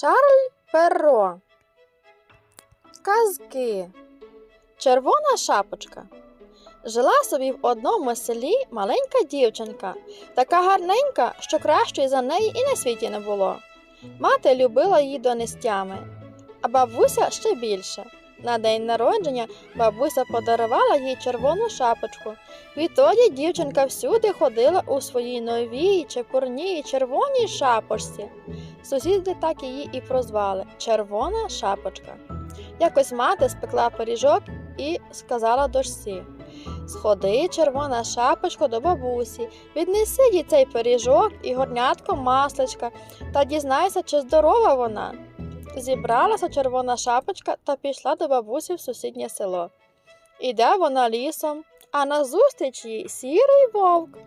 Шарль Перро. Казки. Червона шапочка. Жила собі в одному селі маленька дівчинка, така гарненька, що кращої за неї і на світі не було. Мати любила її донестями, а бабуся ще більше. На день народження бабуся подарувала їй червону шапочку. Відтоді дівчинка всюди ходила у своїй новій чепурній червоній шапочці. Сусіди так її і прозвали Червона шапочка. Якось мати спекла пиріжок і сказала дочці Сходи, червона шапочко, до бабусі, віднеси їй цей пиріжок і горнятко масличка та дізнайся, чи здорова вона. Зібралася червона шапочка та пішла до бабусі в сусіднє село. Іде вона лісом, а назустріч їй сірий вовк.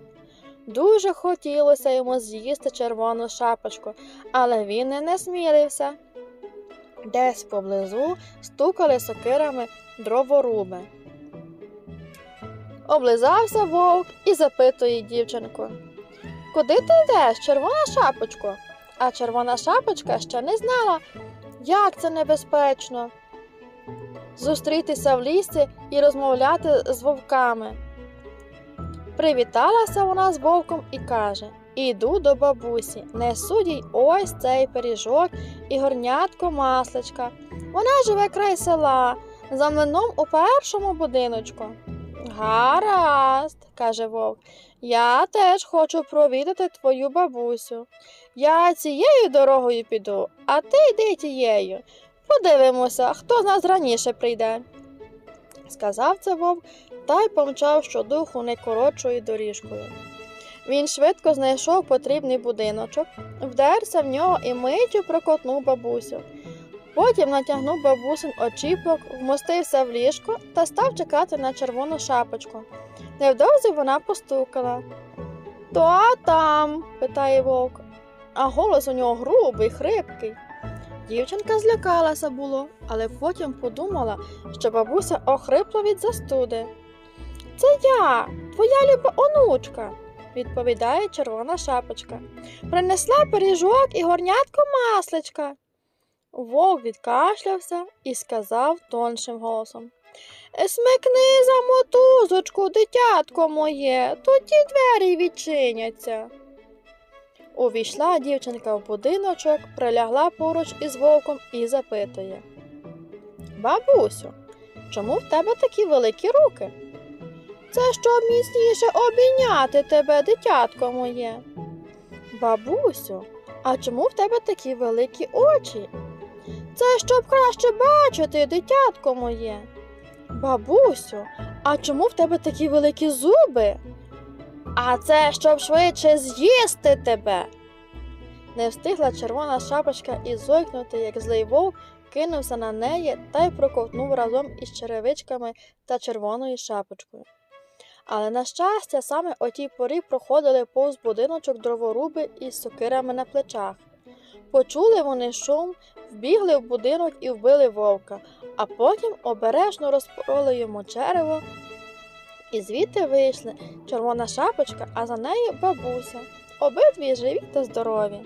Дуже хотілося йому з'їсти червону шапочку, але він не насмілився. Десь поблизу стукали сокирами дроворуби. Облизався вовк і запитує дівчинку. Куди ти йдеш, червона шапочко? А червона шапочка ще не знала, як це небезпечно зустрітися в лісі і розмовляти з вовками. Привіталася вона з вовком і каже Іду до бабусі, несу їй ось цей пиріжок і горнятко масличка. Вона живе край села, за млином у першому будиночку. Гаразд, каже вовк, я теж хочу провідати твою бабусю. Я цією дорогою піду, а ти йди тією. Подивимося, хто з нас раніше прийде. Сказав це вовк та й помчав щодуху найкоротшою доріжкою. Він швидко знайшов потрібний будиночок, вдерся в нього і миттю прокотнув бабусю. Потім натягнув бабусин очіпок, вмостився в ліжко та став чекати на червону шапочку. Невдовзі вона постукала. То там? питає вовк, а голос у нього грубий, хрипкий. Дівчинка злякалася було, але потім подумала, що бабуся охрипла від застуди. Це я, твоя люба онучка, відповідає червона шапочка. Принесла пиріжок і горнятко масличка. Вовк відкашлявся і сказав тоншим голосом Смикни за мотузочку, дитятко моє, тоді двері відчиняться. Увійшла дівчинка в будиночок, прилягла поруч із вовком і запитує Бабусю, чому в тебе такі великі руки? Це щоб міцніше обійняти тебе, дитятко моє. Бабусю, а чому в тебе такі великі очі? Це щоб краще бачити, дитятко моє. Бабусю, а чому в тебе такі великі зуби? А це щоб швидше з'їсти тебе. Не встигла червона шапочка і зойкнути, як злий вовк кинувся на неї та й проковтнув разом із черевичками та червоною шапочкою. Але, на щастя, саме о тій порі проходили повз будиночок дроворуби із сокирами на плечах. Почули вони шум, вбігли в будинок і вбили вовка, а потім обережно розпороли йому черево. І звідти вийшли червона шапочка, а за нею бабуся. Обидві живі та здорові.